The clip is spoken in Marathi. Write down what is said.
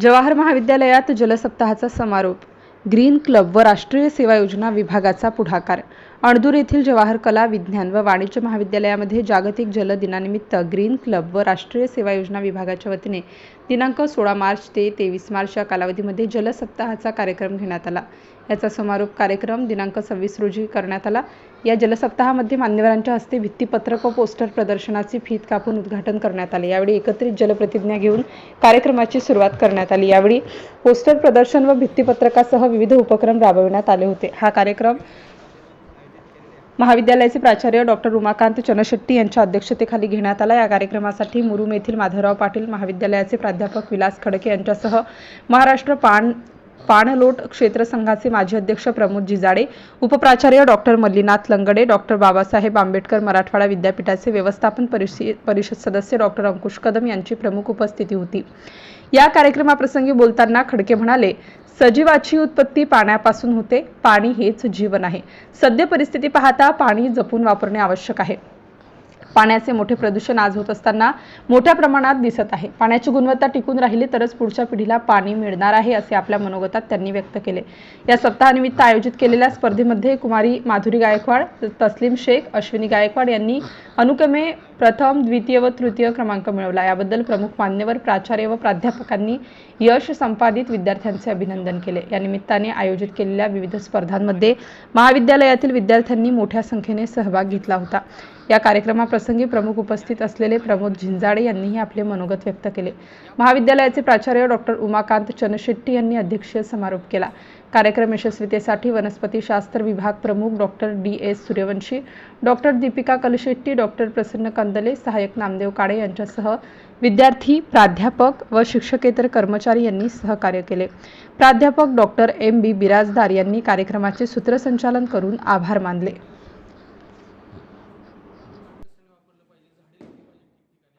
जवाहर महाविद्यालयात जलसप्ताहाचा समारोप. ग्रीन क्लब व राष्ट्रीय सेवा योजना विभागाचा पुढाकार. अणदूर येथील जवाहर कला विज्ञान व वाणिज्य महाविद्यालयामध्ये जागतिक जल दिनानिमित्त ग्रीन क्लब व राष्ट्रीय सेवा योजना विभागाच्या वतीने दिनांक सोळा मार्च ते तेवीस मार्च या कालावधीमध्ये जलसप्ताहाचा कार्यक्रम घेण्यात आला. याचा समारोप कार्यक्रम दिनांक सव्वीस रोजी करण्यात आला. या जलसप्ताहामध्ये मान्यवरांच्या हस्ते भित्तीपत्रक व पोस्टर प्रदर्शनाची फीत कापून उद्घाटन करण्यात आले. यावेळी एकत्रित जलप्रतिज्ञा घेऊन कार्यक्रमाची सुरुवात करण्यात आली. यावेळी पोस्टर प्रदर्शन व भित्तीपत्रकासह विविध उपक्रम राबविण्यात आले होते. हा कार्यक्रम महाविद्यालयाचे प्राचार्य डॉक्टर उमाकांत चनशेट्टी यांच्या अध्यक्षतेखाली घेण्यात आला. या कार्यक्रमासाठी मुरुम येथील माधवराव पाटील महाविद्यालयाचे प्राध्यापक विलास खडके यांच्यासह महाराष्ट्र पान पाणलोट क्षेत्र संघाचे माजी अध्यक्ष प्रमोद जिजाडे उपप्राचार्य डॉक्टर मल्लीनाथ लंगडे डॉक्टर बाबासाहेब आंबेडकर मराठवाडा विद्यापीठाचे व्यवस्थापन परिषद सदस्य डॉक्टर अंकुश कदम यांची प्रमुख उपस्थिती होती. या कार्यक्रमाप्रसंगी बोलताना खडके म्हणाले सजीवाची उत्पत्ती पाण्यापासून होते पाणी हेच जीवन आहे. सद्य परिस्थिती पाहता पाणी जपून वापरणे आवश्यक आहे. पाण्याचे मोठे प्रदूषण आज होत असताना मोठ्या प्रमाणात दिसत आहे. पाण्याची गुणवत्ता टिकून राहिली तरच पुढच्या पिढीला पाणी मिळणार आहे असे आपल्या मनोगतात त्यांनी व्यक्त केले. या सप्ताहानिमित्त आयोजित केलेल्या स्पर्धेमध्ये कुमारी माधुरी गायकवाड तस्लीम शेख अश्विनी गायकवाड यांनी अनुक्रमे प्रथम द्वितीय व तृतीय क्रमांक मिळवला. याबद्दल प्रमुख मान्यवर प्राचार्य व प्राध्यापकांनी यश संपादित विद्यार्थ्यांचे अभिनंदन केले. या निमित्ताने आयोजित केलेल्या विविध स्पर्धांमध्ये महाविद्यालयातील विद्यार्थ्यांनी मोठ्या संख्येने सहभाग घेतला होता. या कार्यक्रमाप्रसंगी प्रमुख उपस्थित असलेले प्रमोद झिंजाडे यांनीही आपले मनोगत व्यक्त केले. महाविद्यालयाचे प्राचार्य डॉक्टर उमाकांत चनशेट्टी यांनी अध्यक्षीय समारोप केला. कार्यक्रम यशस्वीतेसाठी वनस्पतीशास्त्र विभाग प्रमुख doctor D S Suryavanshi doctor Deepika Kalshetti doctor Prasanna Kandale सहाय्यक नामदेव काळे यांच्यासह विद्यार्थी प्राध्यापक व शिक्षकेतर कर्मचारी यांनी सहकार्य केले. प्राध्यापक डॉक्टर एम बी बिराजदार यांनी कार्यक्रमाचे सूत्रसंचालन करून आभार मानले.